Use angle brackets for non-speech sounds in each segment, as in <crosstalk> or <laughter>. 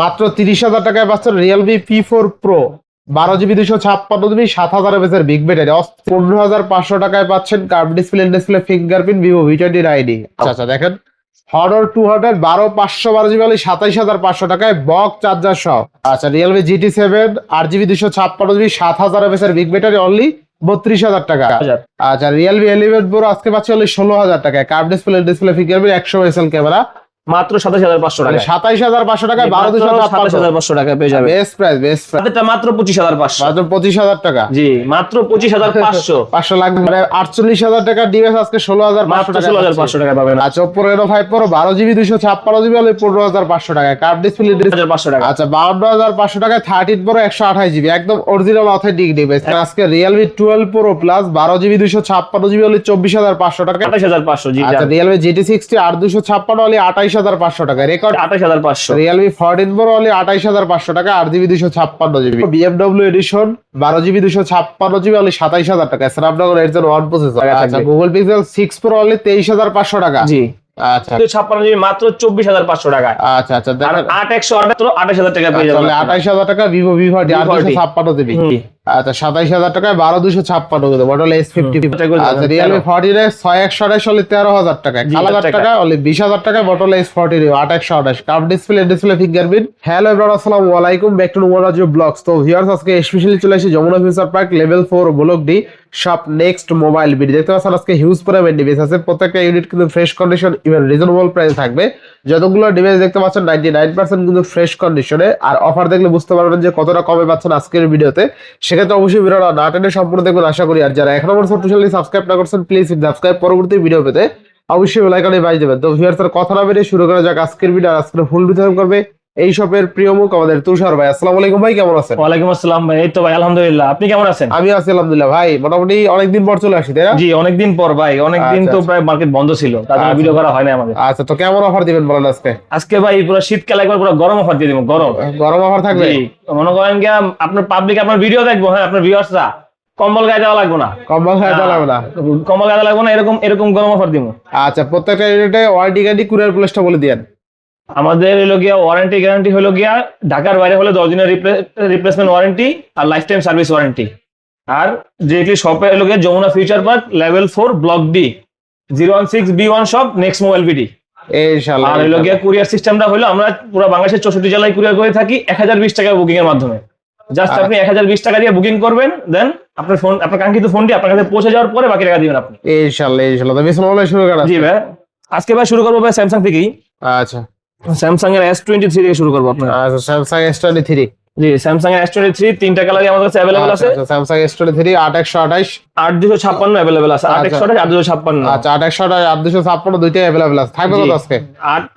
মাত্র তিরিশ হাজার টাকায় পাচ্ছেন রিয়েলমি পি ফোর প্রো বারো জিবি দুশো ছাপ্পান্ন জিবি সাত হাজার এমএসের বিগ ব্যাটারি পনেরো হাজার পাঁচশো টাকায় পাচ্ছেন curve display display fingerprint Vivo V twenty নাইনই আচ্ছা আচ্ছা দেখেন। হর্ডর টু হান্ড্রেড বারো পাঁচশো বারো জিবি হলে সাতাইশ হাজার পাঁচশো টাকায় বক চার্জার সহ। আচ্ছা রিয়েলমি জিটি সেভেন আট জিবি দুশো ছাপ্পান্ন জিবি সাত হাজার এমএসের বিগ ব্যাটারি অনলি বত্রিশ হাজার টাকা। আচ্ছা রিয়েলমি এলিভেন প্রো আজকে পাচ্ছি হলে ষোলো হাজার টাকায়। কার্ভ ডিসপ্লে ডিসপ্লে ফিঙ্গারপ্রিন্ট একশো এসএল ক্যামেরা মাত্র সাতাশ হাজার পাঁচশো টাকা সাতাইশ হাজার পাঁচশো টাকায় বারো দুশো সাতাশ হাজার পাঁচশো টাকা পেয়ে যাবে। Best price best price. মাত্র পঁচিশ হাজার পাঁচশো। মাত্র পঁচিশ হাজার টাকা। জি মাত্র পঁচিশ হাজার পাঁচশো। <laughs> পাঁচশো লাগবে। মানে আটচল্লিশ হাজার টাকা ডিভাইস আজকে ষোলো হাজার মাত্র পাঁচশো ষোলো হাজার পাঁচশো টাকা পাবেন। আচ্ছা ফাইভ প্রো বারো জিবি দুশো ছাপ্পান্ন জিবি হলে পনেরো হাজার পাঁচশো টাকা কার্ভ ডিসপ্লে হাজার পাঁচশো টাকা আচ্ছা বাউন্ন হাজার পাঁচশো টাকায় থার্টিন প্রো একশো আঠাশ জিবি। একদম অরিজিনাল অথেন্টিক ডিভাইস আজকে রিয়েলমি টুয়েলভ প্রো প্লাস বারো জিবি দুশো ছাপ্পান্ন জিবি হলে চব্বিশ হাজার পাঁচশো টাকা আঠাশ হাজার পাঁচশো জি আচ্ছা রিয়েলমি জিটি সিক্সটি আট দুশো ছাপ্পান্ন হলে আঠাইশ হাজার পাঁচশো টাকা। রেকর্ড আঠাশ হাজার পাঁচশো। রিয়েলমি ফোরটিন প্রো হলে আঠাইশ হাজার পাঁচশো টাকা আট জিবি দুশো ছাপ্পান্ন জিবি বিএমডব্লিউ এডিশন বারো জিবি দুশো ছাপ্পান্ন জিবি হলে সাতাইশ হাজার টাকা। স্ন্যাপড্রাগন এইট ওয়ান প্রসেসর আচ্ছা গুগল পিক্সেল সিক্স প্রো হলে তেইশ হাজার পাঁচশো টাকা। জি। আচ্ছা। ছাপ্পান্ন জিবি মাত্র চব্বিশ হাজার পাঁচশো টাকা আচ্ছা আচ্ছা আট একশো আটাত্তর আঠাশ হাজার টাকা পেয়ে তাহলে যাবেন আঠাইশ হাজার টাকা ভিভো ভি ফর্টি আট দুশো V40 ছাপ্পান্ন জিবি। আচ্ছা সাতাইশ হাজার টাকায় বারো দুশো ছাপ্পান্ন কিন্তু মডেল এস ফিফটি আচ্ছা রিয়েলমি। ফর্টি ছয় একশো আঠাশ হলে তেরো হাজার টাকা হাজার টাকা। হলে বিশ হাজার টাকায় মডেল এস ফর্টি আট একশো আঠাশ curve display display fingerprint hello আসসালামু আলাইকুম। ব্যাক টু নুমরাজ ব্লগস তো ভিউয়ার্স আজকে স্পেশালি চলে এসেছি Jamuna future park level four block D সব নেক্সট মোবাইল বিডি দেখতে পাচ্ছেন, আজকে হিউজ পরিমাণ ডিভাইস আছে। প্রত্যেকটা ইউনিট কিন্তু fresh condition even reasonable price থাকবে। যতগুলো ডিভাইস দেখতে পাচ্ছেন নাইনটি নাইন পার্সেন্ট কিন্তু ফ্রেশ কন্ডিশনে আর অফার দেখলে বুঝতে পারবেন যে কতটা কমে পাচ্ছেন আজকের ভিডিওতে সেক্ষেত্রে অবশ্যই ভিডিওটা না টেনে সম্পূর্ণ দেখবেন, আশা করি। আর যারা এখনও আমার চ্যানেলটি সাবস্ক্রাইব না করছেন প্লিজ সাবস্ক্রাইব পরবর্তী ভিডিও পেতে অবশ্যই বেলাইকনে বাজ দেবেন। তো ভিউয়ার্স আর কথা না বেরিয়ে শুরু করা যাক আজকের ভিডিও আজকের ফুল বিতরণ করবে এই শপের প্রিয় মুখ আমাদের তুষার ভাই। আসসালামু আলাইকুম ভাই কেমন আছেন? ওয়ালাইকুম আসসালাম ভাই এই তো ভাই আলহামদুলিল্লাহ। আপনি কেমন আছেন? আমি আছি আলহামদুলিল্লাহ ভাই। মোটামুটি অনেকদিন পর চলে আসি তাই না? জি অনেকদিন পর ভাই অনেকদিন আচ্ছা, তো আচ্ছা। প্রায় মার্কেট বন্ধ ছিল তার জন্য আচ্ছা। ভিডিও করা হয় না আমাদের। আচ্ছা তো কেমন অফার দিবেন বলেন আজকে? আজকে ভাই পুরো শীতকালে একবার পুরো গরম অফার দিয়ে দেবো গরম। গরম অফার থাকবে? জি মনে করেন কি আপনার পাবলিক আপনার ভিডিও দেখব হ্যাঁ আপনার ভিউয়ার্সরা কম্বল গায়ে দেওয়া লাগবে না। কম্বল খাওয়া যাবে না? কম্বল গায়ে দেওয়া লাগবে না এরকম এরকম গরম অফার দিব। আচ্ছা প্রত্যেকটা ইউনিটে ওয়ারেন্টি গ্যারান্টি কুরিয়ার প্লেসটা বলে দিয়েন। আমাদের হলো গিয়া ওয়ারেন্টি গ্যারান্টি হলো গিয়া ঢাকার বাইরে হলে দশ দিনের রিপ্লেসমেন্ট ওয়ারেন্টি আর লাইফ টাইম সার্ভিস ওয়ারেন্টি আর যেটি শপে হলো গিয়া Jamuna future park level four block D zero one six B one shop next mobile BD ইনশাআল্লাহ আর হলো গিয়া কুরিয়ার সিস্টেমটা হলো আমরা পুরো বাংলাদেশের চৌষট্টি জেলায় কুরিয়ার করে থাকি এক হাজার বিশ টাকা বুকিং এর মাধ্যমে। জাস্ট। আপনি এক হাজার বিশ টাকা দিয়ে বুকিং করবেন দেন আপনার ফোন আপনার কাঙ্ক্ষিত ফোনটি আপনার কাছে পৌঁছে যাওয়ার পরে বাকি টাকা দিবেন আপনি। ইনশাআল্লাহ ইনশাআল্লাহ। তো বেশ ভালো শুরু করা জি ভাই। আজকে ভাই শুরু করব ভাই স্যামসাং থেকেই। আচ্ছা। স্যামসাং এর এস টোয়েন্টি থ্রি থেকে শুরু করব আপনার। আচ্ছা Samsung S twenty three G Samsung S twenty three তিনটা কালারই আমাদের কাছে অ্যাভেলেবল আছে। স্যামসাং এস টোয়েন্টি থ্রি আট একশো আঠাইশ আট দুশো ছাপ্পান্ন অ্যাভেলেবল আছে। আট একশো আট দুশো ছাপ্পান্ন। আচ্ছা আট একশো আঠাশ আট দুশো ছাপ্পান্ন দুইটাই অ্যাভেলেবল আছে। থাকবে কত আজকে?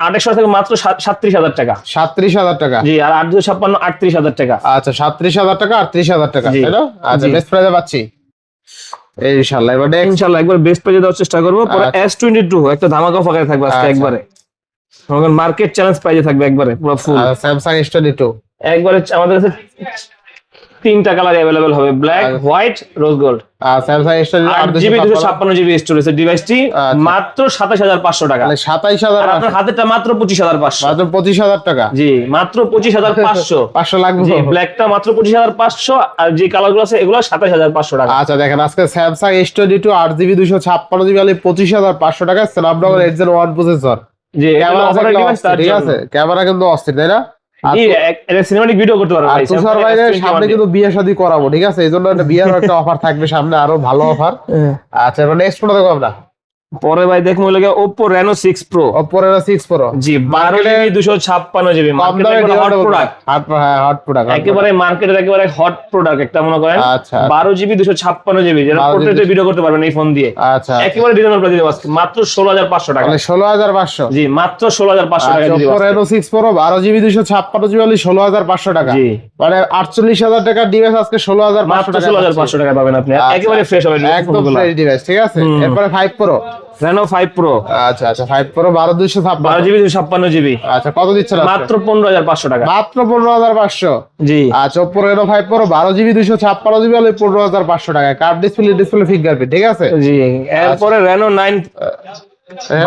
আট একশো থেকে মাত্র সাত- সাতত্রিশ হাজার টাকা। সাতত্রিশ হাজার টাকা। জি আর আট দুশো ছাপ্পান্ন আটত্রিশ হাজার টাকা। আচ্ছা সাতত্রিশ হাজার টাকা আটত্রিশ হাজার টাকা। তাই না আচ্ছা বেস্ট প্রাইসে পাচ্ছি। ইনশাআল্লাহ এবার। ইনশাল্লাহ একবার বেস্ট পেজে দেওয়ার চেষ্টা করব। পরে আচ্ছা। এস টোয়েন্টি টু একটা ধামাকা ফাঁকায় থাকবে আজকে আচ্ছা। একবারে মার্কেট চ্যালেঞ্জ প্রাইজে থাকবে একবারে পুরো full Samsung S twenty two একবারে আমাদের কাছে তিনটা কালার অ্যাভেলেবল হবে ব্ল্যাক। হোয়াইট রোজ গোল্ড আর স্যামসাং এস টোয়েন্টি জিবি দুশো ছাপ্পান্ন। জিবি স্টোরেজ ডিভাইসটি আচ্ছা। মাত্র সাতাশ হাজার পাঁচশো টাকা। সাতাইশ হাজার আপনার হাতেরটা মাত্র পঁচিশ হাজার পাঁচশো। মাত্র পঁচিশ হাজার টাকা। জি মাত্র পঁচিশ হাজার পাঁচশো। <laughs> পাঁচশো লাগবে। জি ব্ল্যাকটা মাত্র পঁচিশ হাজার পাঁচশো। আর যে কালারগুলো আছে এগুলো সাতাশ হাজার পাঁচশো টাকা। আচ্ছা দেখেন আজকে স্যামসাং এস টোয়েন্টি টু আট জিবি দুশো ছাপ্পান্ন জিবি পঁচিশ হাজার পাঁচশো টাকা Snapdragon eight zero one processor ঠিক আছে ক্যামেরা কিন্তু অস্থির তাই না? আর সিনেমাটিক ভিডিও করতে পারবে ভাই, তুষার ভাইয়ের সামনে কিন্তু বিয়ে শাদী করাবো ঠিক আছে? এই জন্য একটা বিয়ের একটা অফার থাকবে সামনে আরও ভালো <laughs> অফার আচ্ছা এবার নেক্সট কোনো দেখো আমরা। পরে ভাই দেখব লাগে Oppo Reno 6 Pro Oppo Reno 6 Pro জি বারো জিবি দুশো ছাপ্পান্ন জিবি কম হট প্রোডাক্ট হ্যাঁ হট প্রোডাক্ট একেবারে মার্কেটের একেবারে হট প্রোডাক্ট একটা মনে করেন। আচ্ছা। বারো জিবি দুশো ছাপ্পান্ন জিবি যেটা পোর্ট্রেটে ভিডিও করতে পারবেন এই ফোন দিয়ে। আচ্ছা একেবারে রিজনেবল প্রাইস দিবো মাত্র ষোলো হাজার পাঁচশো টাকা। তাহলে ষোলো হাজার পাঁচশো। জি মাত্র ষোলো হাজার পাঁচশো টাকা আচ্ছা, দিবো Oppo। Reno 6 Pro বারো জিবি দুশো ছাপ্পান্ন জিবি হলে ষোলো হাজার পাঁচশো টাকা। জি। মানে আটচল্লিশ হাজার টাকার ডিভাইস আজকে ষোলো হাজার পাঁচশো মাত্র টাকা ষোলো হাজার পাচ্ছি। পাঁচশো টাকা পাবেন আপনি। আচ্ছা। একেবারে ফ্রেশ হবে একদম ফ্রেশ ডিভাইস ঠিক আছে। এরপরে five Pro Reno five Pro আচ্ছা আচ্ছা ফাইভ প্রো বারো দুশো বারো ছাপ্পান্ন জিবি। দুশো আচ্ছা কত দিচ্ছেন? মাত্র পনেরো হাজার পাঁচশো টাকা। মাত্র পনেরো হাজার পাঁচশো? জি। আচ্ছা রেনো ফাইভ প্রো বারো জিবি দুশো ছাপ্পান্ন জিবি হলে পনেরো হাজার পাঁচশো টাকা। কার্ভ ডিসপ্লে ডিসপ্লে ফিঙ্গারপ্রিন্ট ঠিক আছে? জি এরপরে রেনো নাইন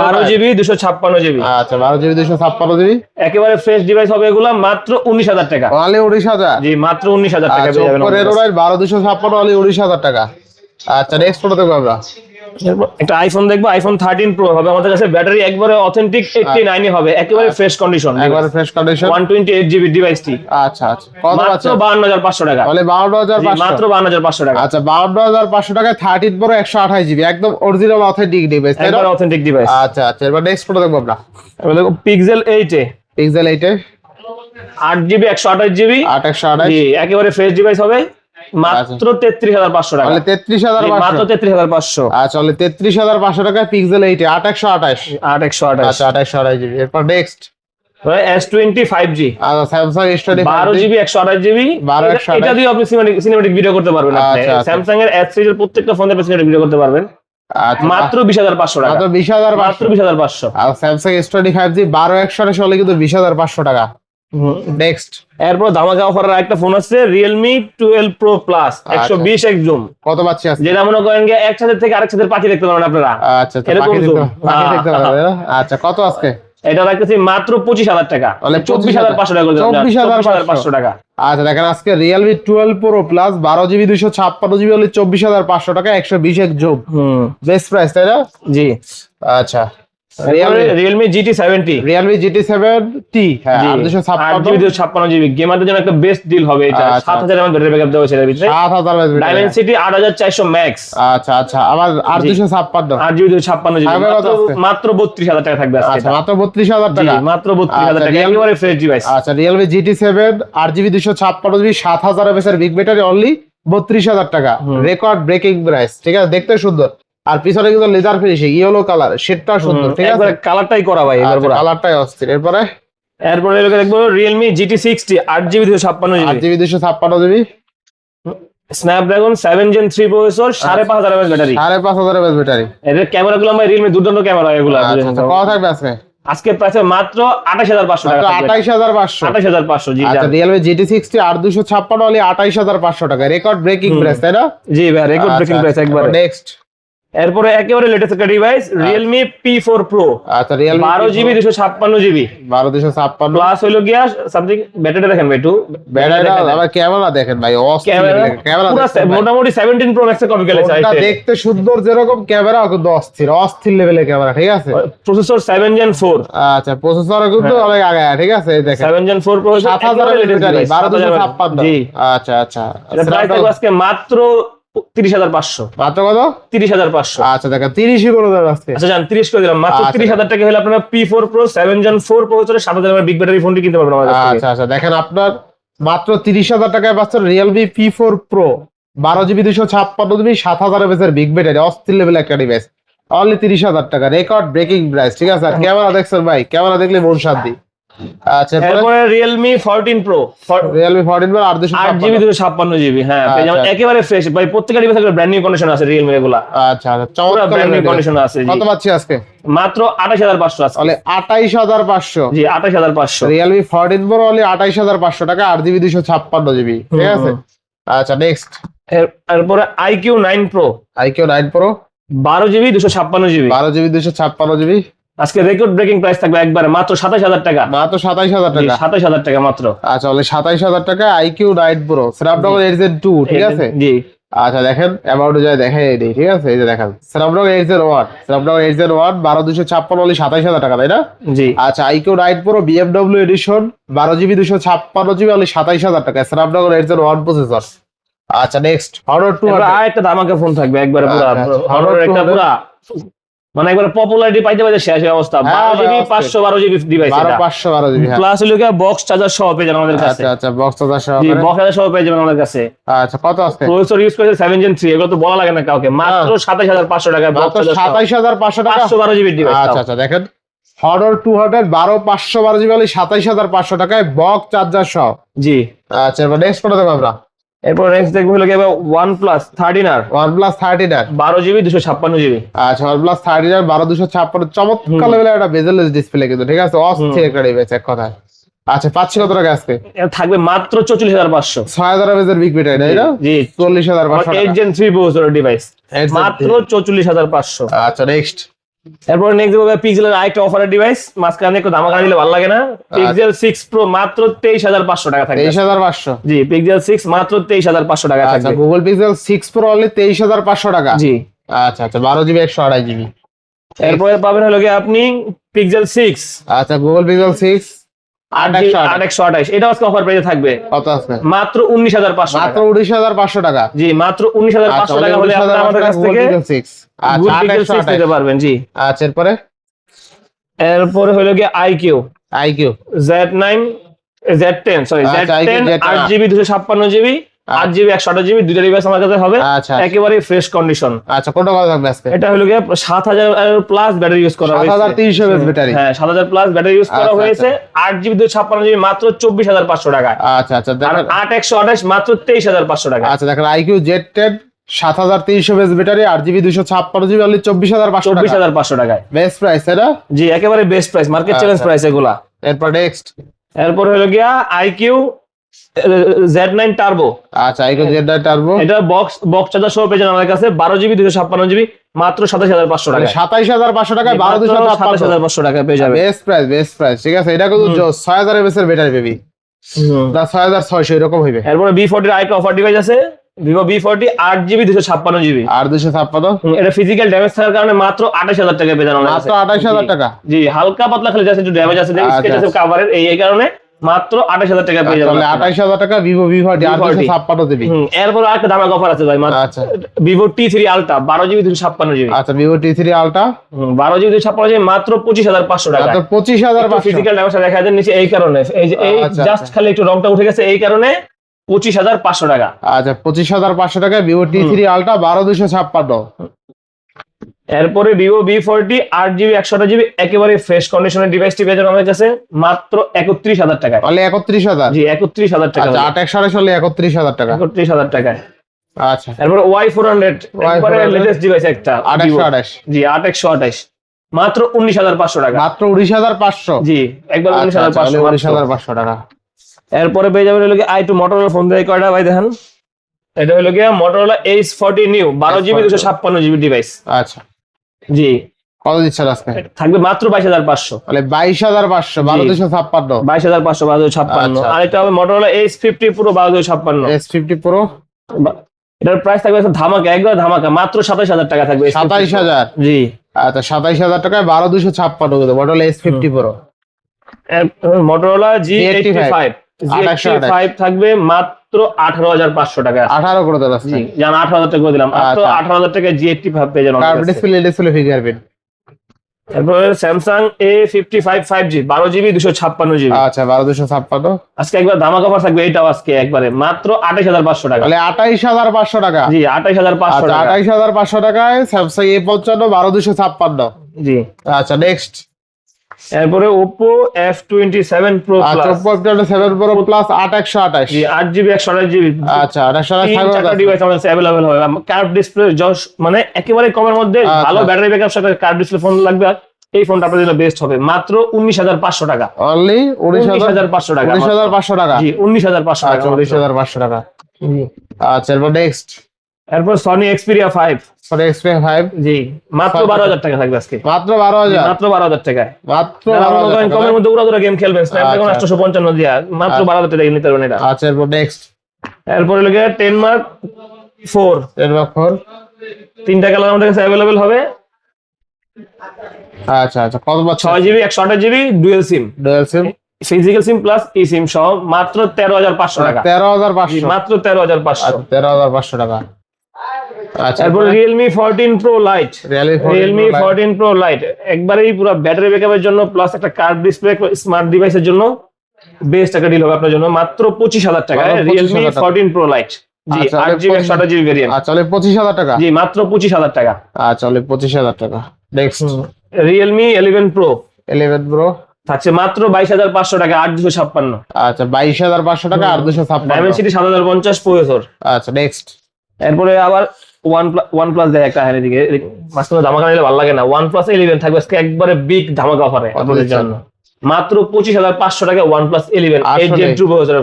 বারো জিবি দুশো ছাপ্পান্ন জিবি। আচ্ছা বারো জিবি দুশো ছাপ্পান্ন জিবি? একেবারে ফ্রেশ ডিভাইস হবে এগুলা মাত্র উনিশ হাজার টাকা। অনলি উনিশ হাজার? জি মাত্র উনিশ হাজার টাকা আচ্ছা বারো দুশো ছাপ্পান্ন অনলি উনিশ হাজার টাকা। আচ্ছা নেক্সট ফটো দেখব আমরা। একটা আইফোন দেখব আইফোন থার্টিন প্রো হবে। আমাদের কাছে ব্যাটারি একবারে অথেন্টিক এইটটি নাইনে হবে। একেবারে ফ্রেশ কন্ডিশন একবারে fresh condition one twenty eight GB ডিভাইসটি আচ্ছা আচ্ছা। কত মাত্র বান্ন হাজার পাঁচশো টাকা। তাহলে বাউন্ন হাজার মাত্র বান্ন হাজার পাঁচশো টাকা। আচ্ছা বাউন্ন হাজার পাঁচশো টাকায় থার্টিন প্রো একশো আঠাশ জিবি একদম অরিজিনাল অথেন্টিক ডিভাইস একবার অথেন্টিক ডিভাইস আচ্ছা আচ্ছা। এবার নেক্সট ফটো দেখব আমরা। এবার দেখো পিক্সেল এইটে পিক্সেল এইটে আট জিবি একশো আঠাশ জিবি আট একশো আঠাশ। একেবারে ফ্রেশ ডিভাইস হবে। মাত্র তেত্রিশ হাজার পাঁচশো টাকা। তাহলে তেত্রিশ হাজার জি, মাত্র পাঁচশো। তেত্রিশ হাজার পাঁচশো। আচ্ছা তাহলে তেত্রিশ হাজার পাঁচশো টাকায় পিক্সেল এইটে আট একশো আঠাশ। আট একশো আঠাশ। আচ্ছা আঠাশশো আঠাশ জিবি। এরপর নেক্সট আচ্ছা স্যামসাং এস টোয়েন্টি বারো জিবি একশো আঠাশ জিবি। 12 128 এটা দিয়ে আপনি সিনেমেটিক ভিডিও করতে পারবেন আপনি। আচ্ছা, আচ্ছা। এর সিরিজের প্রত্যেকটা ফোনে ভিডিও করতে পারবেন। আচ্ছা। মাত্র বিশ হাজার পাঁচশো টাকা। মাত্র বিশ হাজার মাত্র বিশ হাজার পাঁচশো। আর Samsung S twenty five G বারো একশো হলে কিন্তু বিশ হাজার পাঁচশো টাকা। নেক্সট এরপর ধামাকা অফারের একটা ফোন আছে টুয়েলভ প্রো প্লাস একশো বিশ এক জুম কত পাচ্ছি আজকে? যেটা মনে করেন যে এক ছাদের থেকে আরেক ছাদের পাখি দেখতে পারেন আপনারা। আচ্ছা তো এরকম পাখি দেখতে পাখি দেখতে হ্যাঁ, পারবে না? আচ্ছা কত আজকে? এটা রাখতেছি মাত্র পঁচিশ হাজার টাকা। চব্বিশ হাজার পাঁচশো টাকা দিলাম। 24,500 পাঁচশো। টাকা। আচ্ছা দেখেন আজকে রিয়েলমি টুয়েলভ প্রো প্লাস বারো জিবি দুইশো ছাপ্পান্ন জিবি হলে চব্বিশ হাজার পাঁচশো টাকা একশো বিশ এক হুম। বেস্ট প্রাইস তাই না? জি। আচ্ছা। Realme GT seventy Realme GT seven T হ্যাঁ ছাপ্পান্ন। জিবি গেমারদের জন্য একটা বেস্ট ডিল হবে এটা। আচ্ছা। সাত হাজার আমার ব্যাটারি ব্যাকআপ দেওয়া সেটার ভিতরে। সাত হাজার ডাইমেনসিটি আট হাজার চারশো ম্যাক্স আচ্ছা আচ্ছা আর দুশো ছাপ্পান্ন। আট জিবি দুশো ছাপ্পান্ন জিবি মাত্র- বত্রিশ হাজার টাকা থাকবে আচ্ছা মাত্র বত্রিশ হাজার টাকা। মাত্র বত্রিশ হাজার আচ্ছা, টাকা। একেবারে ফ্রেশ ডিভাইস আচ্ছা রিয়েলমি জিটি সেভেন আট জিবি দুশো ছাপ্পান্ন জিবি সাত হাজার এমএস এর বিগ ব্যাটারি অনলি বত্রিশ হাজার টাকা। রেকর্ড ব্রেকিং প্রাইস ঠিক আছে? দেখতে সুন্দর। আর পিছনে কিন্তু লেজার ফিনিশিং ইয়েলো কালার সেটটা সুন্দর ঠিক আছে? একবারে কালারটাই করা ভাই এবার পুরা। কালারটাই অস্থির এরপরে? এরপরে এলাকা দেখব রিয়েলমি জিটি সিক্সটি আট জিবি দুশো ছাপ্পান্ন আট জিবি জিবি দুশো ছাপ্পান্ন GB Snapdragon seven gen three processor সাড়ে পাঁচ হাজার ব্যাটারি সাড়ে পাঁচ হাজার ব্যাটারি এদের ক্যামেরা গুলো আমার রিয়েলমি দুর্দান্ত ক্যামেরা এগুলো আচ্ছা আচ্ছা, কত থাকবে আজকে? আজকে প্রাইস মাত্র আঠাশ হাজার পাঁচশো টাকা আঠাইশ হাজার পাঁচশো। আঠাশ হাজার পাঁচশো জি আচ্ছা জিটি সিক্সটি আট দুশো ছাপ্পান্ন হলে আঠাইশ হাজার পাঁচশো টাকা। রেকর্ড ব্রেকিং প্রাইস তাই না? জি ভাই রেকর্ড আচ্ছা, ব্রেকিং প্রাইস একবারে নেক্সট এরপরে একেবারে লেটেস্ট একটা ডিভাইস পি ফোর প্রো আচ্ছা জিবি দুশো ছাপ্পান্ন জিবি বারো দুশো ছাপ্পান্ন। প্লাস হইল গিয়া সামথিং ব্যাটারি দেখেন ভাই একটু ব্যাটারি আবার ক্যামেরা দেখেন ভাই অস্থির ক্যামেরা ক্যামেরা পুরো। মোটামুটি সেভেন্টিন প্রো ম্যাক্সের কপি গেলে ফোনটা দেখতে সুন্দর যেরকম ক্যামেরা কিন্তু অস্থির অস্থির লেভেলের ক্যামেরা ঠিক আছে? প্রসেসর সেভেন জেন ফোর আচ্ছা প্রসেসর কিন্তু হ্যাঁ। অনেক আগে ঠিক আছে? এই দেখেন। সেভেন জেন ফোর প্রসেসর সাত হাজার ব্যাটারি বারো দুশো ছাপ্পান্ন। জি। আচ্ছা আচ্ছা। এটা প্রাইস আজকে মাত্র তিরিশ হাজার পাঁচশো। মাত্র কত? তিরিশ হাজার পাঁচশো। আচ্ছা দেখেন তিরিশই করে আজকে আচ্ছা জান তিরিশ করে দিলাম। মাত্র আচ্ছা। তিরিশ হাজার টাকা হলে আপনারা P four Pro seven gen four প্রসেসরের সাত হাজার বিগ ব্যাটারি ফোনটি কিনতে পারবেন আমাদের আচ্ছা আচ্ছা দেখেন আপনার মাত্র তিরিশ হাজার টাকায় পাচ্ছেন রিয়েলমি পি ফোর প্রো বারো জিবি দুশো ছাপ্পান্ন জিবি সাত হাজার বিগ ব্যাটারি অস্থির লেভেল একটা ডিভাইস অনলি তিরিশ হাজার টাকা। রেকর্ড ব্রেকিং প্রাইস ঠিক আছে? ক্যামেরা দেখছেন ভাই? ক্যামেরা দেখলে মন শান্তি। আচ্ছা এরপরে? প্রো আট দুশো আট জিবি দুশো ছাপ্পান্ন জিবি হ্যাঁ যাবেন। আচ্ছা। একেবারে ফ্রেশ ভাই প্রত্যেকটা ডিভাইস একটা ব্র্যান্ড নিউ কন্ডিশন আছে রিয়েলমি এগুলা আচ্ছা আচ্ছা চমৎকার ব্র্যান্ড নিউ কন্ডিশন আছে কত পাচ্ছি আজকে? মাত্র আঠাশ হাজার পাঁচশো আছে তাহলে আঠাইশ হাজার পাঁচশো। জি আঠাশ হাজার পাঁচশো। রিয়েলমি ফোরটিন প্রো অনলি আঠাইশ হাজার পাঁচশো টাকা আট জিবি দুশো ছাপ্পান্ন জিবি ঠিক আছে? আচ্ছা নেক্সট এরপরে iQOO nine pro iQOO nine pro বারো জিবি দুশো ছাপ্পান্ন জিবি বারো আজকে রেকর্ড ব্রেকিং প্রাইস থাকবে একবারে মাত্র সাতাশ হাজার টাকা। মাত্র হাজার টাকা। সাতাশ হাজার টাকা মাত্র। আচ্ছা হাজার টাকা iQOO Snapdragon eight Z two ঠিক আছে? জি। আচ্ছা দেখেন অ্যামাউন্ট যায় দেখেন ঠিক আছে? এই যে দেখেন। Snapdragon eight Z one Snapdragon eight Z one বারো দুশো ছাপ্পান্ন হাজার টাকা তাই না? জি। আচ্ছা আইকিউ বিএমডব্লিউ এডিশন বারো জিবি দুশো ছাপ্পান্ন জিবি হলে সাতাইশ হাজার টাকা। Snapdragon eight Z one processor আচ্ছা নেক্সট হরর টু আর একটা ধামাকা ফোন থাকবে একবারে পুরো। হরর একটা 200 পুরা। মানে একবার পপুলারিটি পাইতে পাইতে শেষ হয়ে অবস্থা। হ্যাঁ, বারো জিবি পাঁচশো বারো জিবি ডিভাইস পাঁচশো বারো জিবি হ্যাঁ। প্লাস হলো বক্স চার্জার সহ পেয়ে যাবেন আমাদের কাছে। আচ্ছা আচ্ছা বক্স হাজার জি বক্স চার্জার সহ পেয়ে যাবেন আমাদের কাছে। আচ্ছা কত আছে? প্রসেসর ইউজ করেছে সেভেন জেন থ্রি এগুলো তো বলা লাগে না কাউকে। মাত্র সাতাশ হাজার পাঁচশো সাতাইশ হাজার পাঁচশো টাকা? পাঁচশো বারো জিবি ডিভাইস আচ্ছা আচ্ছা দেখেন হরর টু হান্ড্রেড বারো পাঁচশো বারো জিবি সাতাইশ হাজার পাঁচশো টাকায় বক্স চার্জার সহ। জি। আচ্ছা এবার নেক্সট করে দেবো আমরা। এরপর নেক্সট দেখব হলো ওয়ান প্লাস থার্টিন আর ওয়ান প্লাস থার্টি নাইন বারো জিবি দুশো ছাপ্পান্ন জিবি আচ্ছা ওয়ান প্লাস থার্টি নাইন বারো দুশো ছাপ্পান্ন। চমৎকার লেভেলের একটা বেজেলেস ডিসপ্লে কিন্তু ঠিক আছে? অস্থির একটা ডিভাইস এক কথায়। আচ্ছা পাচ্ছি কত টাকা আজকে? থাকবে মাত্র চল্লিশ হাজার পাঁচশো। ছয় হাজার এমএজের বিগ ব্যাটারি তাই না? জি চল্লিশ হাজার পাঁচশো এইট। জেন থ্রি ডিভাইস মাত্র চৌচল্লিশ হাজার পাঁচশো। আচ্ছা নেক্সট এরপরে নেক্সট দেখব পিক্সেলের আরেকটা অফারের ডিভাইস মাঝখানে একটু দামাকা দিলে ভালো লাগে না। পিক্সেল সিক্স প্রো মাত্র তেইশ হাজার পাঁচশো টাকা থাকবে। তেইশ হাজার পাঁচশো। জি পিক্সেল সিক্স মাত্র তেইশ হাজার পাঁচশো টাকা আচ্ছা Google Pixel six pro only তেইশ হাজার পাঁচশো টাকা? জি। আচ্ছা আচ্ছা বারো জিবি একশো আড়াই জিবি এরপরে পাবেন হলো কি আপনি পিক্সেল সিক্স আচ্ছা গুগল পিক্সেল সিক্স এটা আজকে অফার প্রাইসে থাকবে। কত আছে? মাত্র উনিশ হাজার পাঁচশো মাত্র টাকা। জি মাত্র উনিশ হাজার আচ্ছা পাঁচশো টাকা হলে আপনারা আমাদের কাছ থেকে আচ্ছা নিতে পারবেন জি। আচ্ছা এরপরে? এরপরে হলো গিয়ে iQOO iQOO Z nine Z ten sorry Z আচ্ছা, Z10 আট জিবি দুশো ছাপ্পান্ন জিবি আট জিবি একশো আঠাশ জিবি দুইটা ডিভাইস আমার কাছে হবে। আচ্ছা একেবারে ফ্রেশ কন্ডিশন আচ্ছা কোনটা কথা থাকবে আজকে? এটা হলো গিয়ে সাত হাজার প্লাস ব্যাটারি ইউজ করা সাত হয়েছে। হাজার তিনশো এমএস ব্যাটারি হ্যাঁ সাত হাজার প্লাস ব্যাটারি ইউজ করা আচ্ছা, হয়েছে। আট জিবি দুশো ছাপ্পান্ন জিবি মাত্র চব্বিশ হাজার পাঁচশো টাকা আচ্ছা আচ্ছা দেখেন আট একশো আঠাশ মাত্র তেইশ হাজার পাঁচশো টাকা আচ্ছা দেখেন আইকিউ জেড টেন সাত হাজার তিনশো এমএস ব্যাটারি আট জিবি দুশো ছাপ্পান্ন জিবি অনলি চব্বিশ হাজার পাঁচশো চব্বিশ হাজার পাঁচশো টাকায়। বেস্ট প্রাইস জি একেবারে বেস্ট প্রাইস মার্কেট চ্যালেঞ্জ আচ্ছা। প্রাইস এগুলা। এরপর নেক্সট এরপর হলো গিয়া আইকিউ জেড নাইন টার্বো আচ্ছা জেড নাইন টার্বো এটা বক্স বক্স চার্জার সহ পেয়েছেন আমার কাছে। বারো জিবি দুশো ছাপ্পান্ন জিবি মাত্র সাতাশ হাজার পাঁচশো টাকা সাতাইশ হাজার পাঁচশো টাকায় বারো দুশো সাতাশ হাজার পাঁচশো টাকা পেয়ে যাবে বেস্ট প্রাইস বেস্ট প্রাইস ঠিক আছে? এটা কিন্তু হুম। ছয় হাজার এমএস এর ব্যাটারি ছয় হাজার ছয়শো এরকম হইবে। এরপরে বি ফোর্টির আরেকটা অফার ডিভাইস আছে। ভিভো বি ফোর্টি আট জিবি দুশো ছাপ্পান্ন জিবি আর দুশো ছাপ্পান্ন? এটা ফিজিক্যাল ড্যামেজ থাকার কারণে মাত্র আঠাশ হাজার টাকা পেয়ে মাত্র কাছে। আঠাইশ হাজার। টাকা। জি হালকা পাতলা খালি জাস্ট একটু ড্যামেজ আছে। আচ্ছা, স্কেচ আছে আচ্ছা। কাভারের এই এই কারণে। মাত্র আঠাশ হাজার টাকা পেয়ে যাবেন তাহলে আপনারা। আঠাইশ হাজার টাকা ভিভো ভি ফর্টি আর দুশো V40 ছাপ্পান্ন জিবি। এরপর আরেকটা দামাক অফার আছে ভাই আচ্ছা। ভিভো টি থ্রি আলট্রা বারো জিবি দুশো ছাপ্পান্ন জিবি। আচ্ছা ভিভো টি থ্রি আলটা বারো জিবি দুশো ছাপ্পান্ন জিবি মাত্র পঁচিশ হাজার পাঁচশো টাকা। পঁচিশ হাজার ফিজিক্যাল ড্যামেজটা দেখা যায় নিচে এই কারণে। এই যে এই আচ্ছা, জাস্ট আচ্ছা। খালি একটু রংটা উঠে গেছে এই কারণে পঁচিশ হাজার পাঁচশো টাকা। আচ্ছা পঁচিশ হাজার পাঁচশো টাকায় ভিভো টি থ্রি আলটা বারো দুশো ছাপ্পান্ন। এরপরে ভিভো বি ফোরটি আট জিবি একশো জিবি একেবারে ফ্রেশ কন্ডিশনের ডিভাইসটি পেয়ে যাবেন আমাদের কাছে মাত্র একত্রিশ হাজার টাকায়। তাহলে একত্রিশ হাজার? জি একত্রিশ হাজার টাকা আচ্ছা আট একশো হলে একত্রিশ হাজার টাকা। একত্রিশ হাজার টাকায়। আচ্ছা। এরপরে ওয়াই ফোর হান্ড্রেড একবারে 400 লেটেস্ট ডিভাইস একটা আট একশো আঠাশ জি আট একশো আঠাশ মাত্র উনিশ হাজার পাঁচশো টাকা। মাত্র উনিশ হাজার পাঁচশো? জি একবার উনিশ আচ্ছা হাজার পাঁচশো উনিশ হাজার পাঁচশো টাকা। এরপরে পেয়ে যাবেন হলো আই টু মোটরোলা ফোন দিয়ে। কয়টা ভাই দেখেন? এটা হলো গিয়ে মোটরোলা এইচ ফর্টি নিউ বারো জিবি দুশো ছাপ্পান্ন জিবি ডিভাইস আচ্ছা। জি। কত দিচ্ছেন আজকে? থাকবে মাত্র বাইশ হাজার পাঁচশো। তাহলে বাইশ হাজার পাঁচশো বারো দুশো ছাপ্পান্ন। বাইশ হাজার পাঁচশো বারো দুশো ছাপ্পান্ন। আচ্ছা। আরেকটা হবে মোটরোলা এইচ ফিফটি পুরো বারো দুশো ছাপ্পান্ন। এস ফিফটি প্রো এটার প্রাইস থাকবে ধামাকা একবার ধামাকা মাত্র সাতাশ হাজার টাকা থাকবে S50 সাতাইশ হাজার? জি। আচ্ছা সাতাইশ হাজার টাকায় বারো দুশো ছাপ্পান্ন কিন্তু model S fifty pro Motorola G eighty G85 five আঠাশশো ফাইভ থাকবে মাত্র আঠারো হাজার পাঁচশো টাকা আঠারো করে দেওয়া জান আঠারো হাজার টাকা করে দিলাম। মাত্র আচ্ছা। আঠারো হাজার টাকা পেয়ে। ডিসপ্লে ডিসপ্লে ফিঙ্গারপ্রিন্ট তারপরে Samsung A fifty five five G বারো জিবি দুশো ছাপ্পান্ন জিবি। আচ্ছা বারো দুশো ছাপ্পান্ন। আজকে একবার ধামাকা অফার থাকবে এইটাও আজকে একবারে। মাত্র হাজার পাঁচশো টাকা। তাহলে আঠাইশ হাজার পাঁচশো টাকা। জি হাজার পাঁচশো আচ্ছা আঠাইশ হাজার পাঁচশো টাকায় স্যামসাং এ পঞ্চান্ন বারো দুশো ছাপ্পান্ন। জি। আচ্ছা নেক্সট এরপরে Oppo F twenty seven pro আচ্ছা সেভেন প্রো প্লাস আট একশো আঠাশ। জি আট জিবি একশো আঠাশ জিবি আচ্ছা আঠাশশো তিন আঠাশ ডিভাইস আমাদের কাছে অ্যাভেলেবল হবে কার্ভ ডিসপ্লে জস মানে একেবারে কমের মধ্যে আচ্ছা। ভালো ব্যাটারি ব্যাকআপ সাথে কার্ভ ডিসপ্লে ফোন লাগবে। এই ফোনটা আপনাদের জন্য বেস্ট হবে। মাত্র উনিশ হাজার পাঁচশো টাকা। অনলি উনিশ উনিশ হাজার হাজার পাঁচশো টাকা। উনিশ হাজার পাঁচশো টাকা। জি উনিশ হাজার পাঁচশো টাকা আচ্ছা উনিশ হাজার পাঁচশো টাকা। জি। আচ্ছা এরপর নেক্সট এরপর Sony Xperia five sorry Xperia five G মাত্র বারো হাজার টাকা থাকবে আজকে। মাত্র বারো হাজার? মাত্র বারো হাজার টাকায়। মাত্র মনে। কমের মধ্যে উড়া গেম খেলবেন স্ন্যাপড্রাগন আচ্ছা। আটশো পঞ্চান্ন দিয়া মাত্র আচ্ছা। বারো হাজার টাকা নিতে পারবেন এটা। আচ্ছা এরপর নেক্সট এরপরে লেগে টেন মার্ক ফোর এরপর ফোর তিনটা কালার আমাদের কাছে অ্যাভেলেবেল হবে। আচ্ছা আচ্ছা কত ছয় জিবি একশো আঠাশ GB dual SIM dual SIM physical SIM plus eSIM সহ মাত্র তেরো হাজার পাঁচশো টাকা। তেরো হাজার পাঁচশো। মাত্র তেরো হাজার পাঁচশো। আচ্ছা তেরো হাজার পাঁচশো টাকা। আচ্ছা তারপর Realme fourteen pro lite Realme fourteen pro lite একবারেই পুরো ব্যাটারি ব্যাকআপের জন্য প্লাস একটা কার্ড ডিসপ্লে স্মার্ট ডিভাইসের জন্য বেস্ট একটা ডিল হবে আপনার জন্য। মাত্র পঁচিশ হাজার টাকা মাত্র 25,000 রিয়েলমি। ফোরটিন প্রো লাইট আচ্ছা, আট আচ্ছা আচ্ছা Realme eleven pro eleven pro থাকছে মাত্র বাইশ হাজার পাঁচশো টাকা আট দুশো ছাপ্পান্ন। আচ্ছা বাইশ হাজার পাঁচশো টাকা আর দুশো ছাপ্পান্ন। সাত হাজার পঞ্চাশ প্রসেসর। আচ্ছা নেক্সট এরপরে আবার ওয়ান প্লাস ওয়ান প্লাস দেয় একটা হ্যাঁ এদিকে মাঝখানে ধামাকা নিলে ভালো লাগে না। ওয়ান প্লাস ইলেভেন থাকবে আজকে একবারে বিগ ধামাকা অফারে আপনাদের জন্য। মাত্র পঁচিশ হাজার পাঁচশো টাকা ওয়ান প্লাস ইলেভেন আসলে?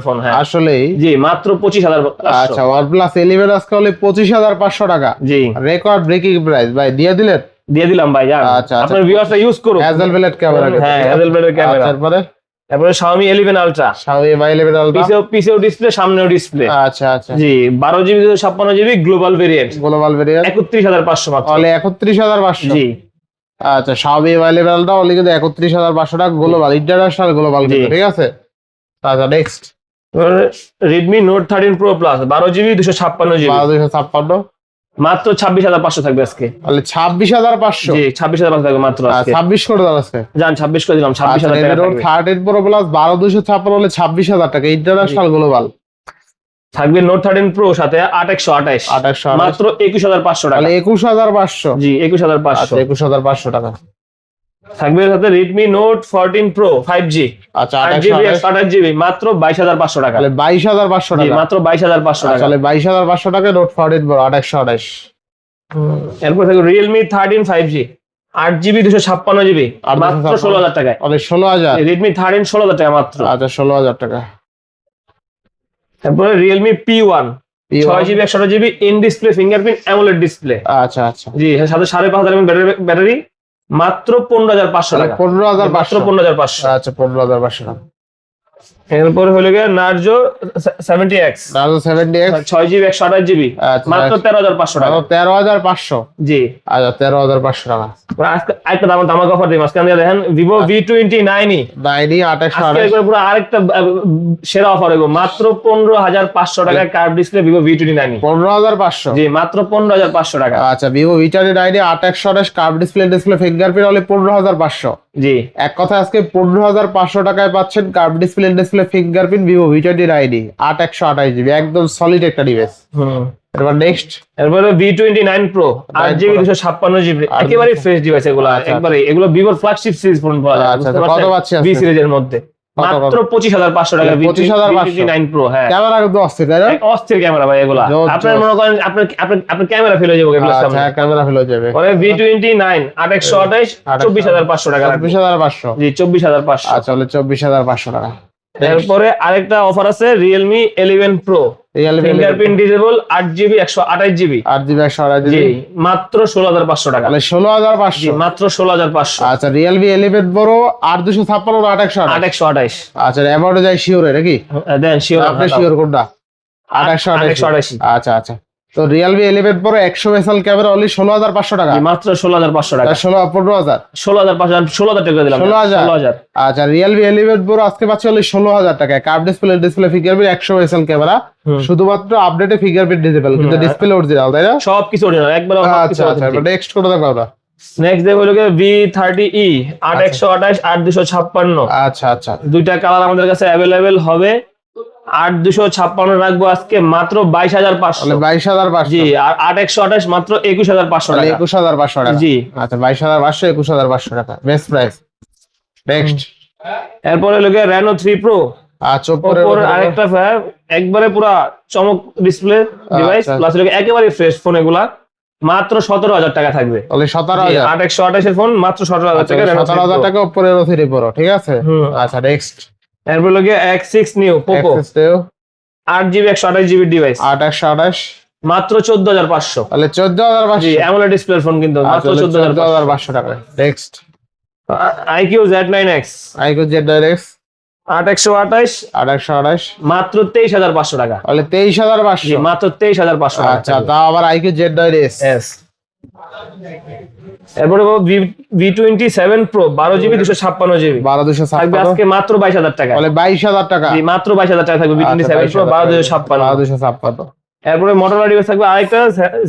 ফোন হ্যাঁ। আসলেই। জি মাত্র পঁচিশ হাজার আচ্ছা ওয়ান প্লাস ইলেভেন আজকে হলে পঁচিশ হাজার পাঁচশো টাকা। জি। রেকর্ড ব্রেকিং প্রাইস ভাই দিয়ে দিলেন? দিয়ে দিলাম ভাই আচ্ছা, আচ্ছা। আপনার ভিউয়ার্সটা ইউজ করুন হ্যাজেল ব্লেড ক্যামেরা হ্যাঁ হ্যাজেল ব্লেডের ক্যামেরা তারপরে? তারপরে Xiaomi 11 Ultra Xiaomi Mi 11 Ultra পিছেও পিছেও ডিসপ্লে সামনেও ডিসপ্লে আচ্ছা আচ্ছা। জি বারো জিবি দুশো ছাপ্পান্ন GB global variant global variant একত্রিশ হাজার পাঁচশো মাত্র। অনলি 31500 জি। আচ্ছা Xiaomi Mi 11 Ultra অনলি কিন্তু 31500 টাকা গ্লোবাল ইন্টারন্যাশনাল গ্লোবাল জি। ঠিক আছে? আচ্ছা next Redmi Note thirteen pro plus বারো জিবি দুশো ছাপ্পান্ন জিবি 12256 মাত্র ছাব্বিশ হাজার পাঁচশো থাকবে আজকে। ছাব্বিশ হাজার পাঁচশো? ছাব্বিশ হাজার পাঁচশো থাকবে মাত্র ছাব্বিশ 26 করে দাও আছে যান ছাব্বিশ করে দিলাম ছাব্বিশ আচ্ছা হাজার টাকা Redmi Note থাকবে। 13 Pro Plus 12256 হলে 26000 টাকা ইন্টারন্যাশনাল গ্লোবাল থাকবে নোট থার্টিন প্রো সাথে আট একশো আঠাশ। 2800 মাত্র একুশ হাজার পাঁচশো টাকা। তাহলে 21500 জি একুশ হাজার পাঁচশো। একুশ হাজার পাঁচশো টাকা। থাকবে সাথে Note fourteen pro five G আচ্ছা আট 2800 জিবি একশো আঠাশ জিবি মাত্র বাইশ হাজার পাঁচশো টাকা। তাহলে 22500 জি টাকা। মাত্র বাইশ হাজার পাঁচশো টাকা। তাহলে 22500 টাকা নোট 14 Pro 2828 এরপর থাকবে জিবি দুশো ছাপ্পান্ন জিবি আর মাত্র 256 ষোলো হাজার টাকায়। অনেক 16000 রেডমি থার্টিন ষোলো হাজার টাকা মাত্র। আচ্ছা 16000 টাকা। তারপরে রিয়েলমি পি ওয়ান ছয় জিবি একশো GB in display fingerprint AMOLED display আচ্ছা আচ্ছা। জি সাথে সাড়ে পাঁচ হাজার ব্যাটারি মাত্র পনেরো হাজার পাঁচশো টাকা। পনেরো হাজার মাত্র পনেরো হাজার পাঁচশো। আচ্ছা 15500 টাকা এরপরে হলো গিয়ে Narzo seventy x Narzo 70x ছয় জিবি একশো আঠাশ জিবি আচ্ছা মাত্র তেরো হাজার পাঁচশো টাকা। তেরো হাজার পাঁচশো। জি। আচ্ছা তেরো হাজার পাঁচশো টাকা। আজকে একটা দাম দামাক অফার দিই মাঝখানে দিয়ে দেখেন টোয়েন্টি নাইনই নাইনি আঠাশশো আজকে আঠাশ। একবার পুরো আরেকটা সেরা অফার হইব। মাত্র পনেরো হাজার পাঁচশো টাকা কার্ভ ডিসপ্লে পনেরো হাজার পাঁচশো। জি মাত্র পনেরো হাজার পাঁচশো টাকা। আচ্ছা নাইনি আঠাশশো আঠাশ কার্ভ ডিসপ্লে ডিসপ্লে ফিঙ্গারপ্রিন্ট হলে পনেরো হাজার পাঁচশো। জি এক কথা আজকে পনেরো হাজার পাঁচশো টাকায় পাচ্ছেন curve display display fingerprint Vivo V twenty nine আট একশো আঠাশ জিবি একদম সলিড একটা ডিভাইস হুম এবার নেক্সট এরপরে ভি টোয়েন্টি নাইন প্রো আট জিবি দুশো ছাপ্পান্ন জিবি একেবারে ফ্রেশ ডিভাইস এগুলো আচ্ছা। একবারে এগুলো ভিভোর ফ্ল্যাগশিপ সিরিজ ফোন পাওয়া যায় আচ্ছা, আচ্ছা, কত? পাচ্ছি? ভি সিরিজের মধ্যে? মাত্র পঁচিশ হাজার পাঁচশো টাকা ভি 25,500 টোয়েন্টি নাইন প্রো হ্যাঁ। ক্যামেরা কিন্তু অস্থির তাই না? অস্থির ক্যামেরা ভাই এগুলা। আপনার মনে করেন আপনার আপনার আপনার ক্যামেরা ফেলে যাবে আচ্ছা ক্যামেরা ফেলে যাবে। পরে ভি টোয়েন্টি নাইন আট একশো আঠাইশ চব্বিশ হাজার পাঁচশো টাকা। চব্বিশ হাজার পাঁচশো। জি চব্বিশ হাজার পাঁচশো। আচ্ছা চব্বিশ হাজার পাঁচশো টাকা। এরপরে আরেকটা অফার আছে Realme eleven pro fingerprint disable আট জিবি একশো আঠাশ জিবি আট জিবি একশো আঠাশ জিবি মাত্র ষোলো হাজার পাঁচশো টাকা। ষোলো হাজার পাঁচশো। মাত্র ষোলো হাজার পাঁচশো। আচ্ছা রিয়েলমি ইলেভেন বড় আট দুশো ছাপ্পান্ন আট একশো আট আঠাশ। একশো আঠাইশ আচ্ছা অ্যামাউন্টে শিওরে নাকি? দেন শিওর আপনি শিওর কোনটা? আট একশো আঠাশ। আঠাশি। আচ্ছা আচ্ছা। তো রিয়েলমি ইলেভেন বড় একশো মেসাল ক্যামেরা অনলি ষোলো হাজার পাঁচশো টাকা। মাত্র ষোলো হাজার পাঁচশো টাকা। ষোলো পনেরো হাজার। ষোলো হাজার পাঁচশো ষোলো হাজার টাকা দিলাম। 16,000 ষোলো হাজার। আচ্ছা রিয়েলমি ইলেভেন বড় আজকে পাচ্ছি অনলি ষোলো হাজার টাকা। Curve display display figure fingerprint একশো মেসাল ক্যামেরা শুধুমাত্র আপডেটে ফিগার ফিঙ্গারপ্রিন্ট ডিসেবল কিন্তু হুম। ডিসপ্লে অরিজিনাল তাই না? সব কিছু অরিজিনাল একবার আচ্ছা আচ্ছা নেক্সট করে দেখো আমরা নেক্সট দেব হলো ভি থার্টি ই আট একশো আঠাশ আট দুশো ছাপ্পান্ন। আচ্ছা আচ্ছা। দুইটা কালার আমাদের কাছে অ্যাভেলেবেল হবে। আট দুশো ছাপ্পান্ন রাখব আজকে মাত্র বাইশ হাজার পাঁচশো। বাইশ হাজার পাঁচশো। জি আর আট একশো আঠাশ মাত্র একুশ হাজার পাঁচশো টাকা। একুশ হাজার পাঁচশো টাকা। জি। আচ্ছা বাইশ হাজার পাঁচশো একুশ হাজার পাঁচশো টাকা। বেস্ট প্রাইস নেক্সট এরপরে লোকে রেনো থ্রি প্রো আচ্ছা আরেকটা একবারে পুরা চমক ডিসপ্লে ডিভাইস আচ্ছা। প্লাস লোকে একেবারে ফ্রেশ ফোন এগুলা। মাত্র সতেরো হাজার টাকা থাকবে। তাহলে সতেরো হাজার। আট একশো আঠাশের ফোন মাত্র সতেরো হাজার টাকা সতেরো হাজার টাকা ঠিক আছে। আচ্ছা নেক্সট এরপর এক্স সিক্স নিউ পোকো আট জিবি একশো আঠাশ জিবি ডিভাইস আট একশো আঠাশ। মাত্র চোদ্দ হাজার পাঁচশো। তাহলে চোদ্দ হাজার পাঁচশো। অ্যামোলেড ডিসপ্লে ফোন কিন্তু মাত্র আচ্ছা চোদ্দ চোদ্দ হাজার পাঁচশো টাকা next iQOO Z nine X. IQOO Z direct আট একশো আঠাশ। আট একশো আঠাশ। মাত্র তেইশ হাজার পাঁচশো টাকা। তাহলে তেইশ হাজার পাঁচশো। মাত্র তেইশ হাজার পাঁচশো আচ্ছা তাও আবার আইকিউ জেড ডাইরেক্ট এস এরপরে ভি টোয়েন্টি সেভেন প্রো বারো জিবি দুশো ছাপ্পান্ন জিবি বারো দুশো আজকে মাত্র বাইশ হাজার টাকা। তাহলে বাইশ হাজার টাকা। জি মাত্র বাইশ হাজার টাকা থাকবে ভি টোয়েন্টি আচ্ছা, সেভেন 22,000 প্রো বারো। দুশো ছাপ্পান্ন। বারো দুশো ছাপ্পান্ন। এরপরে মোটরলা ডিভাইস থাকবে আরেকটা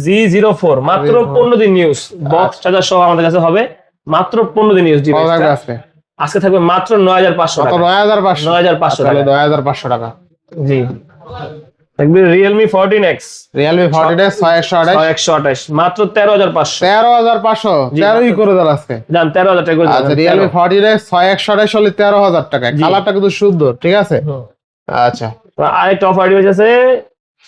জি জিরো ফোর মাত্র। পনেরো দিন নিউজ বক্স চার্জার সহ আমাদের কাছে হবে। মাত্র পনেরো দিন নিউজ আজকে? আজকে থাকবে মাত্র নয় হাজার পাঁচশো কত? টাকা। নয় হাজার পাঁচশো। 9,500 টাকা। নয় হাজার পাঁচশো টাকা। জি। থাকবে রিয়েলমি ফর্টি ডেস ছয় একশো আঠাশ। একশো আঠাশ মাত্র তেরো হাজার পাঁচশো। তেরো হাজার পাঁচশো। জি, তেরোই করে দেন আজকে। তেরো হাজার টাকা করে আচ্ছা 13 রিয়েলমি ফর্টি ডেস ছয় একশো আঠাশ হলে তেরো হাজার টাকা। জি। কালারটা কিন্তু সুন্দর ঠিক আছে? আচ্ছা। আরেকটা অফার ডিভাইস আছে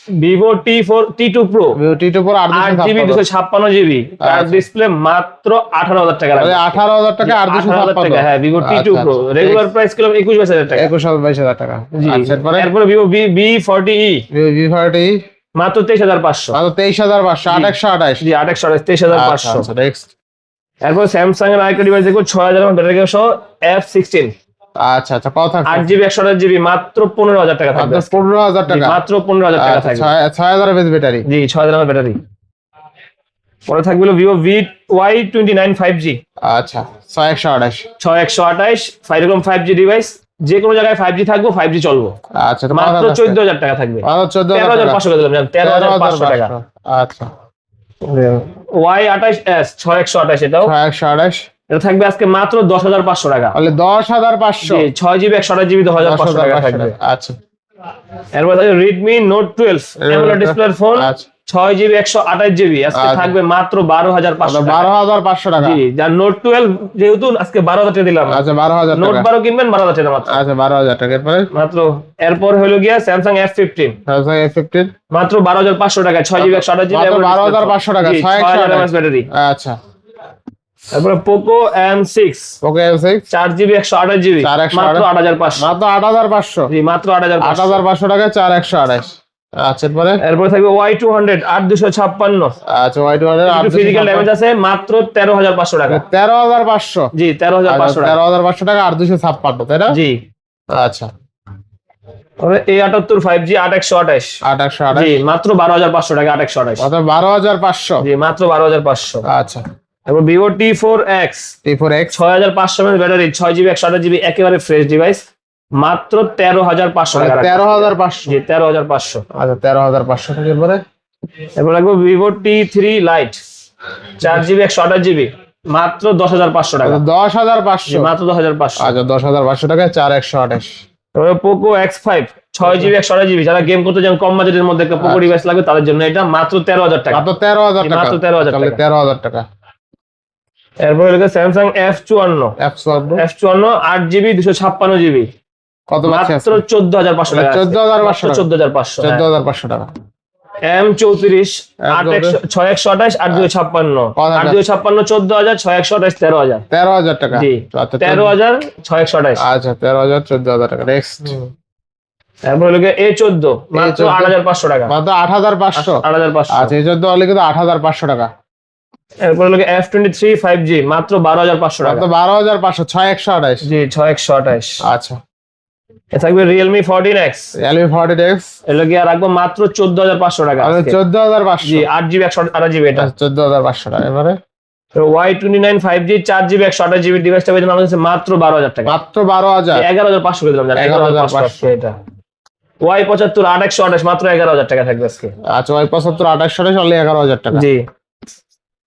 Vivo T four T two pro বিউটির উপর আট আট জিবি ছাপ্পান্ন দুশো ছাপ্পান্ন জিবি তার আচ্ছা। ডিসপ্লে মাত্র আঠারো হাজার টাকা লাগবে। আঠারো হাজার টাকা আট দুশো 18,000 টাকা হ্যাঁ Vivo T two pro. Regular price kilo একুশ বাইশ হাজার টাকা। একুশ হাজার বাইশ হাজার টাকা। জি। আচ্ছা এরপরে? Vivo B B forty E V forty মাত্র তেইশ হাজার পাঁচশো। মাত্র তেইশ হাজার পাঁচশো আট একশো আঠাশ। জি আট একশো তেইশ হাজার পাঁচশো। নেক্সট এরপর স্যামসাং এর আরেকটা ডিভাইস দেখব ছয় হাজার ব্যাটারি সহ এফ সিক্সটিন আচ্ছা আচ্ছা কত থাকবে আট জিবি একশো আঠাশ জিবি মাত্র পনেরো হাজার টাকা থাকবে। মাত্র পনেরো হাজার জি, টাকা? মাত্র পনেরো হাজার টাকা আচ্ছা, থাকবে। ছয় ছয় হাজার ব্যাটারি? জি ছয় হাজার ব্যাটারি। পরে থাকবে Vivo V Y twenty nine five G আচ্ছা ছয় একশো আঠাশ। ছয় একশো আঠাইশ এরকম ফাইভ জি ডিভাইস যে কোনো জায়গায় ফাইভ জি থাকব ফাইভ জি চলবো। আচ্ছা মাত্র চোদ্দ হাজার টাকা থাকবে। তেরো হাজার পাঁচশো দিলাম তেরো হাজার পাঁচশো টাকা। আচ্ছা। ওয়াই আঠাইশ এস ছয় একশো আঠাইশ এটাও। ছয় একশো আঠাশ। এটা থাকবে আজকে মাত্র দশ হাজার পাঁচশো টাকা। তাহলে দশ হাজার পাঁচশো। ছয় জিবি একশো আঠাশ জিবি দশ হাজার পাঁচশো টাকা থাকবে। আচ্ছা। এরপর থাকবে রেডমি নোট টুয়েলভ অ্যামোলেড ডিসপ্লের ফোন আচ্ছা। ছয় জিবি একশো আঠাশ জিবি আজকে আচ্ছা। থাকবে মাত্র বারো হাজার পাঁচশো টাকা। বারো হাজার পাঁচশো টাকা। জি যার নোট টুয়েলভ যেহেতু আজকে বারো হাজার টাকা দিলাম। আচ্ছা বারো হাজার নোট বারো কিনবেন বারো হাজার টাকা মাত্র। আচ্ছা বারো হাজার টাকা। এরপরে? মাত্র এরপর হলো গিয়া Samsung F fifteen Samsung A fifteen মাত্র বারো হাজার পাঁচশো টাকা ছয় জিবি একশো আঠাশ জিবি মাত্র 12,500 টাকা, ছয় হাজার ব্যাটারি আচ্ছা। তারপরে Poco M six okay M six চার জিবি একশো আঠাশ জিবি। মাত্র আট হাজার পাঁচশো। মাত্র আট হাজার পাঁচশো। জি মাত্র আট হাজার আট হাজার পাঁচশো টাকা চার একশো আঠাশ। আচ্ছা এরপরে? এরপর থাকবে ওয়াই টু হান্ড্রেড আট দুশো ছাপ্পান্ন। আচ্ছা Y two hundred physical damage আছে মাত্র তেরো হাজার পাঁচশো টাকা। তেরো হাজার পাঁচশো। জি তেরো হাজার পাঁচশো তেরো হাজার পাঁচশো টাকা আর দুশো ছাপ্পান্ন তাই না? জি। আচ্ছা। এ আটাত্তর ফাইভ জি আট একশো আঠাশ। আট একশো আঠাশ। মাত্র বারো হাজার পাঁচশো টাকা আট একশো আঠাশ। মাত্র বারো হাজার পাঁচশো। জি মাত্র বারো হাজার পাঁচশো। আচ্ছা। তারপর Vivo T four X T four X ছয় হাজার পাঁচশো এমএস ব্যাটারি ছয় জিবি একশো আঠাশ জিবি একেবারে ফ্রেশ ডিভাইস মাত্র তেরো হাজার পাঁচশো টাকা তেরো হাজার পাঁচশো। জি তেরো হাজার পাঁচশো। আচ্ছা তেরো হাজার পাঁচশো টাকা এরপরে এরপর রাখব ভিভো টি থ্রি লাইট চার জিবি একশো আঠাশ জিবি মাত্র দশ হাজার পাঁচশো টাকা। আচ্ছা, দশ হাজার পাঁচশো। মাত্র দশ হাজার পাঁচশো। আচ্ছা দশ হাজার পাঁচশো টাকায় চার একশো আঠাশ। তারপরে পোকো এক্স ফাইভ ছয় জিবি একশো আঠাশ জিবি যারা গেম করতে চান কম বাজেটের মধ্যে একটা পোকো ডিভাইস লাগবে তাদের জন্য এটা মাত্র তেরো হাজার টাকা। মাত্র তেরো হাজার টাকা। মাত্র 13,000 তাহলে টাকা। তেরো হাজার টাকা। এরপর হলো স্যামসাং এফ চুয়ান্ন। একশো এফ চুয়ান্ন আট জিবি দুশো ছাপ্পান্ন জিবি। কত মাত্র চোদ্দ হাজার পাঁচশো টাকা চোদ্দ হাজার পাঁচশো চোদ্দ হাজার পাঁচশো চোদ্দ হাজার পাঁচশো টাকা। এম চৌত্রিশ M ছয় একশো আঠাশ আট দুই ছাপ্পান্ন। আট দুই ছাপ্পান্ন চোদ্দ হাজার ছয় একশো আঠাশ তেরো হাজার। তেরো হাজার টাকা। জি। আচ্ছা তেরো হাজার ছয় একশো আঠাশ। আচ্ছা তেরো হাজার চোদ্দ হাজার টাকা। নেক্সট তারপর হলো এ চোদ্দ মাত্র আট হাজার পাঁচশো টাকা। মাত্র আট হাজার পাঁচশো। আট হাজার পাঁচশো। আচ্ছা এ চোদ্দ হলে কিন্তু আট হাজার পাঁচশো টাকা। এরপর হলো F twenty three five G মাত্র বারো হাজার পাঁচশো টাকা। বারো হাজার পাঁচশো ছয় একশো আঠাশ। জি ছয় একশো আঠাশ। আচ্ছা। থাকবে Realme fourteen X Realme forty X এগুলো গিয়ে রাখব মাত্র চোদ্দ হাজার পাঁচশো টাকা আজকে। চোদ্দ হাজার পাঁচশো। জি আট জিবি একশো আঠাশ জিবি এটা। চোদ্দ হাজার পাঁচশো টাকা। এবারে? Y twenty nine five G চার জিবি একশো আঠাশ জিবি ডিভাইসটা পেয়েছেন আমাদের মাত্র বারো হাজার টাকা। মাত্র বারো হাজার। এগারো হাজার পাঁচশো দিলাম এগারো হাজার পাঁচশো। এটা। ওয়াই পঁচাত্তর আট একশো আঠাশ মাত্র এগারো হাজার টাকা থাকবে আজকে। আচ্ছা ওই পঁচাত্তর আঠাশ আঠাশ অনলি এগারো হাজার টাকা। জি।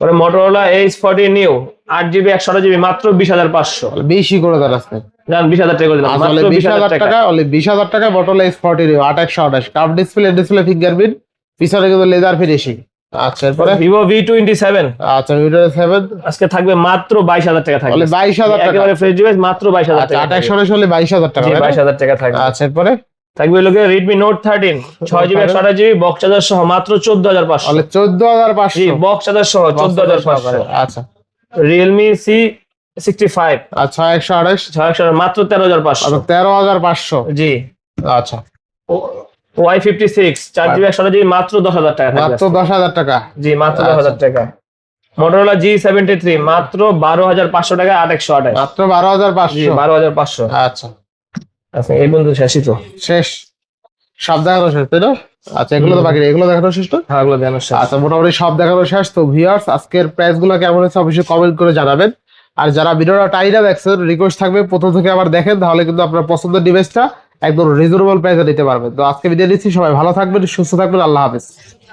পরে মোটরোলা এইচ ফর্টি নিউ আট জিবি একশো আঠাশ জিবি মাত্র বিশ হাজার পাঁচশো। বেশি করে আজকে জান বিশ হাজার টাকা করে দিলাম মাত্র বিশ হাজার টাকা। অনলি বিশ হাজার টাকা বটল এস ফর্টি আট একশো আঠাশ। কাপ ডিসপ্লে ডিসপ্লে ফিঙ্গারপ্রিন্ট পিছনে কিন্তু লেজার ফিনিশিং আচ্ছা এরপরে? ভিভো ভি টোয়েন্টি সেভেন আচ্ছা সেভেন আজকে থাকবে মাত্র বাইশ হাজার টাকা থাকবে। বাইশ হাজার টাকা। একেবারে ফ্রেশ ডিভাইস মাত্র বাইশ হাজার আচ্ছা আঠাশ আঠাশ হলে বাইশ হাজার টাকা বাইশ হাজার টাকা থাকবে। আচ্ছা এরপরে? থাকবে লোকে রেডমি নোট থার্টিন ছয় জিবি একশো আঠাশ জিবি বক্স চার্জার সহ মাত্র চোদ্দ হাজার পাঁচশো। চোদ্দ হাজার জি পাঁচশো বক্স চার্জার সহ চোদ্দ হাজার পাঁচশো। আচ্ছা। রিয়েলমি সি সিক্সটি ফাইভ আচ্ছা একশো আঠাশ। ছয় একশো মাত্র তেরো হাজার পাঁচশো। আচ্ছা তেরো হাজার পাঁচশো। জি। আচ্ছা। ওয়াই ফিফটি সিক্স চার জিবি একশো জিবি মাত্র দশ হাজার টাকা মাত্র দশ হাজার টাকা। জি মাত্র দশ হাজার টাকা। মোটরোলা জি সেভেন্টি থ্রি মাত্র বারো হাজার পাঁচশো টাকা আট একশো আঠাশ। মাত্র বারো হাজার জি পাঁচশো বারো হাজার পাঁচশো। আচ্ছা। আচ্ছা এই বন্ধু শেষই তো। শেষ। সব দেখানো শেষ তাই না? আচ্ছা এগুলো তো বাকি এগুলো দেখানো শেষ তো? হ্যাঁ ওগুলো দেন শেষ। আচ্ছা মোটামুটি সব দেখানো শেষ। তো ভিউয়ার্স আজকের প্রাইসগুলো কেমন হয়েছে অবশ্যই কমেন্ট করে জানাবেন। আর যারা ভিডিওটা টাইনা দেখছেন রিকোয়েস্ট থাকবে প্রথম থেকে আবার দেখেন তাহলে কিন্তু আপনার পছন্দের ডিভাইসটা একদম রিজনেবল প্রাইসে নিতে পারবেন। তো আজকে ভিডিও দিচ্ছি সবাই ভালো থাকবেন সুস্থ থাকবেন আল্লাহ হাফেজ।